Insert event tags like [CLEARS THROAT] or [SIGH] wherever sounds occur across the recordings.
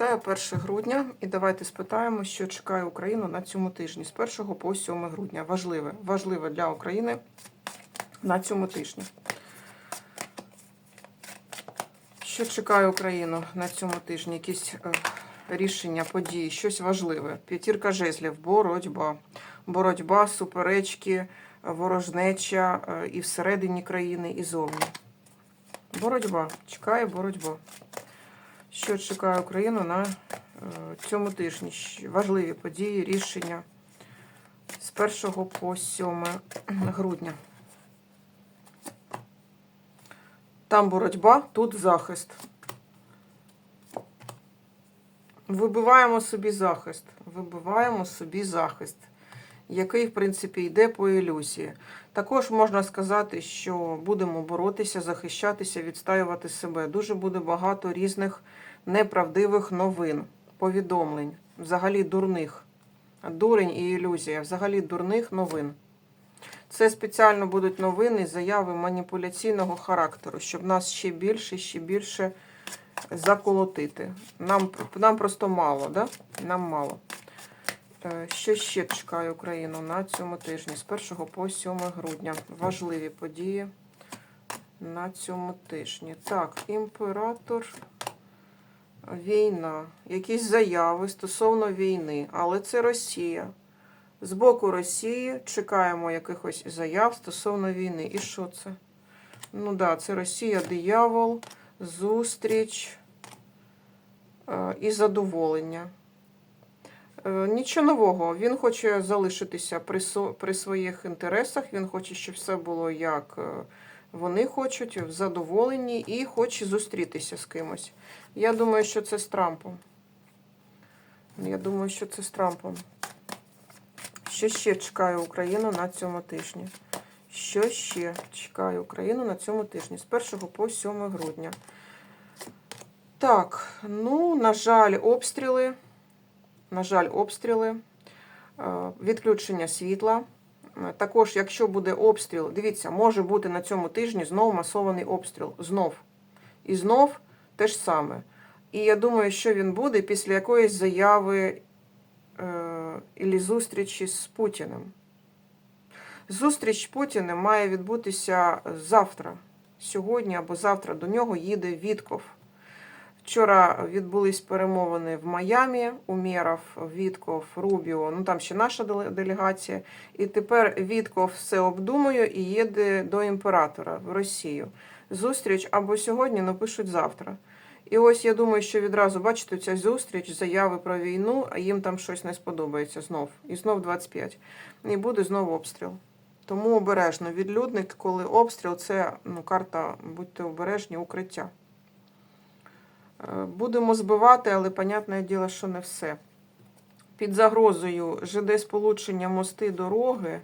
Вітаю 1 грудня і давайте спитаємо, що чекає Україну на цьому тижні з 1 по 7 грудня. Важливе, важливе для України на цьому тижні. Що чекає Україну на цьому тижні? Якісь е, рішення, події, щось важливе. П'ятірка жезлів, боротьба, боротьба, суперечки, ворожнеча е, і всередині країни, і зовні. Боротьба. Чекає боротьба. Що чекає Україну на е, цьому тижні? Важливі події, рішення з 1 по 7 грудня. Там боротьба, тут захист. Вибиваємо собі захист. Вибиваємо собі захист, який, в принципі, йде по ілюзії. Також можна сказати, що будемо боротися, захищатися, відстаювати себе. Дуже буде багато різних неправдивих новин, повідомлень, взагалі дурних. Дурень і ілюзія, взагалі дурних новин. Це спеціально будуть новини, заяви маніпуляційного характеру, щоб нас ще більше, ще більше заколотити. Нам, нам просто мало, да? Нам мало. Е, Що ще чекає Україну на цьому тижні з 1 по 7 грудня? Важливі події на цьому тижні. Так, імператор, війна, якісь заяви стосовно війни, але це Росія. З боку Росії чекаємо якихось заяв стосовно війни. І що це? Ну да, це Росія, диявол, зустріч е, і задоволення. Е, Нічого нового. Він хоче залишитися при, при своїх інтересах. Він хоче, щоб все було як е, вони хочуть, в задоволенні, і хоче зустрітися з кимось. Я думаю, що це з Трампом. Я думаю, що це з Трампом. Що ще чекає Україну на цьому тижні? Що ще чекає Україну на цьому тижні з 1 по 7 грудня? Так, ну, на жаль, обстріли. На жаль, обстріли, е, відключення світла. Е, Також, якщо буде обстріл, дивіться, може бути на цьому тижні знов масований обстріл. Знов. І знов те ж саме. І я думаю, що він буде після якоїсь заяви е, зустрічі з Путіним. Зустріч з Путіним має відбутися завтра, сьогодні або завтра. До нього їде Вітков. Вчора відбулись перемовини в Майамі, Умєров, Вітков, Рубіо, ну там ще наша делегація. І тепер Вітков все обдумує і їде до імператора в Росію. Зустріч або сьогодні напишуть завтра. І ось я думаю, що відразу бачите ця зустріч, заяви про війну, а їм там щось не сподобається знов. І знов 25. І буде знову обстріл. Тому обережно. Відлюдник, коли обстріл, це ну, карта, будьте обережні, укриття. Будемо збивати, але, понятне діло, що не все. Під загрозою ЖД сполучення, мости, дороги,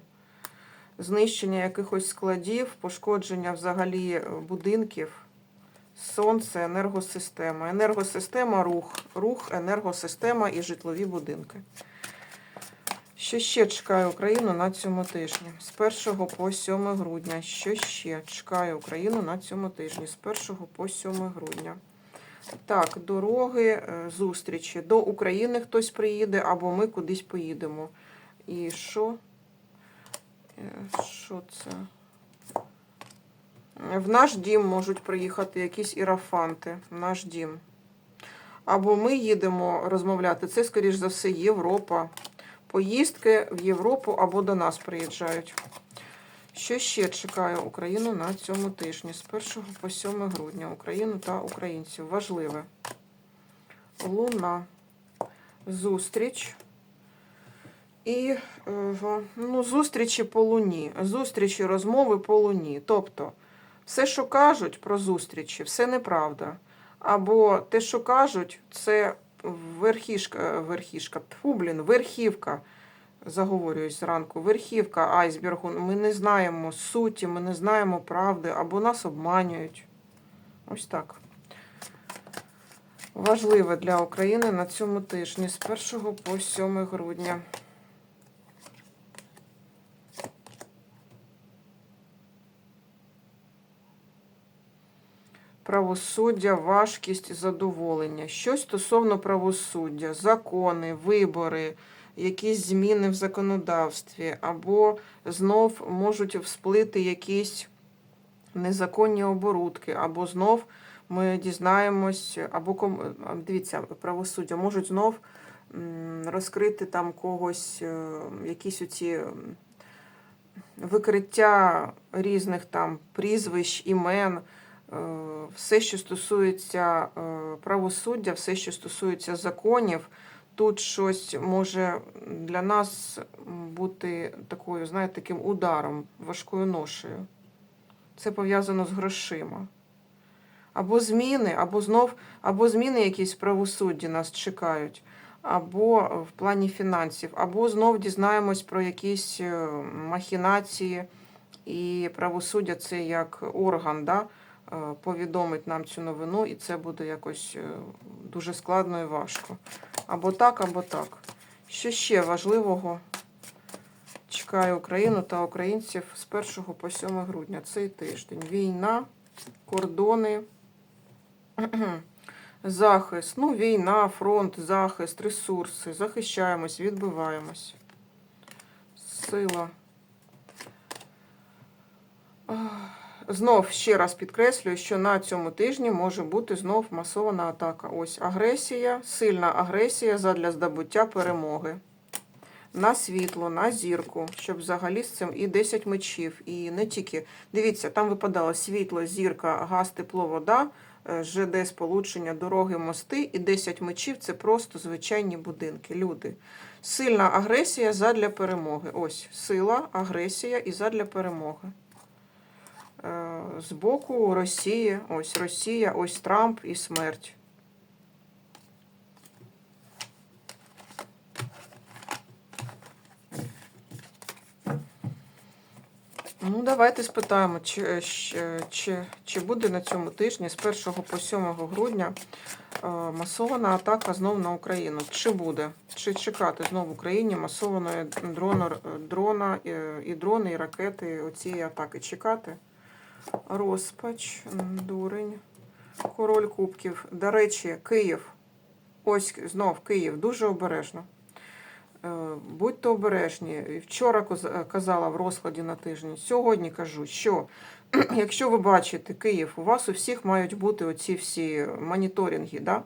знищення якихось складів, пошкодження взагалі будинків, сонце, енергосистема. Енергосистема, рух, рух, енергосистема і житлові будинки. Що ще чекає Україну на цьому тижні? З 1 по 7 грудня. Що ще чекає Україну на цьому тижні? З 1 по 7 грудня. Так, дороги, е, зустрічі. До України хтось приїде, або ми кудись поїдемо. І що? Е, Що це? В наш дім можуть приїхати якісь ірафанти. В наш дім. Або ми їдемо розмовляти. Це, скоріш за все, Європа. Поїздки в Європу або до нас приїжджають. Що ще чекає Україну на цьому тижні з 1 по 7 грудня? Україну та українців. Важливе. Луна. Зустріч. І ну, зустрічі по луні. Зустрічі, розмови по луні. Тобто, все, що кажуть про зустрічі, все неправда. Або те, що кажуть, це верхішка, верхішка, тьфу, блін, верхівка заговорююсь зранку, верхівка айсбергу. Ми не знаємо суті, ми не знаємо правди, або нас обманюють. Ось так. Важливе для України на цьому тижні з 1 по 7 грудня. правосуддя, важкість, задоволення. Щось стосовно правосуддя, закони, вибори, якісь зміни в законодавстві, або знов можуть всплити якісь незаконні оборудки, або знов ми дізнаємось, або дивіться, правосуддя можуть знов розкрити там когось, е, якісь оці викриття різних там прізвищ, імен, е, все, що стосується е, правосуддя, все, що стосується законів. Тут щось може для нас бути такою, знаєте, таким ударом, важкою ношею. Це пов'язано з грошима. Або зміни, або знов, або зміни якісь в правосудді нас чекають, або в плані фінансів, або знов дізнаємось про якісь е, махінації, і правосуддя це як орган, да, е, повідомить нам цю новину, і це буде якось е, дуже складно і важко. Або так, або так. Що ще важливого чекає Україну та українців з 1 по 7 грудня цей тиждень? Війна, кордони, [CLEARS THROAT] захист. Ну, війна, фронт, захист, ресурси. Захищаємось, відбиваємось. Сила. Знов ще раз підкреслюю, що на цьому тижні може бути знов масована атака. Ось агресія, сильна агресія задля здобуття перемоги. На світло, на зірку, щоб взагалі з цим і 10 мечів, і не тільки. Дивіться, там випадало світло, зірка, газ, тепло, вода, е, ЖД сполучення, дороги, мости, і 10 мечів це просто звичайні будинки, люди. Сильна агресія задля перемоги. Ось сила, агресія і задля перемоги. Е, З боку Росії, ось Росія, ось Трамп і смерть. Ну, давайте спитаємо, чи, чи, чи, чи буде на цьому тижні з 1 по 7 грудня е, масована атака знов на Україну. Чи буде? Чи чекати знов в Україні масованої дрона, дрона е, і дрони, і ракети оцієї атаки? Чекати? Розпач, дурень, король кубків. До речі, Київ. Ось знов Київ. Дуже обережно. Е, Будьте обережні. Вчора казала в розкладі на тиждень. Сьогодні кажу, що [CLEARS THROAT] якщо ви бачите Київ, у вас у всіх мають бути оці всі моніторинги. Да?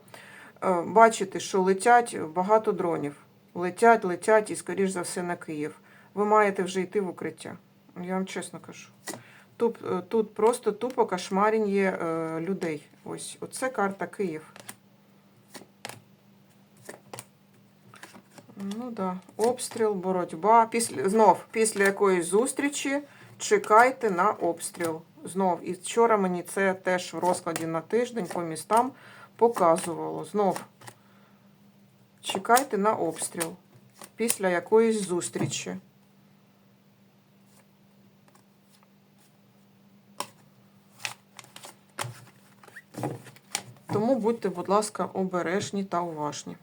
Е, Бачите, що летять багато дронів. Летять, летять і, скоріш за все, на Київ. Ви маєте вже йти в укриття. Я вам чесно кажу. Тут, е, тут просто тупо кошмарінь е, людей. Ось оце карта Київ. Ну да. Обстріл, боротьба. Після, знов, після якоїсь зустрічі чекайте на обстріл. Знов. І вчора мені це теж в розкладі на тиждень по містам показувало. Знов. Чекайте на обстріл. Після якоїсь зустрічі. Тому будьте, будь ласка, обережні та уважні.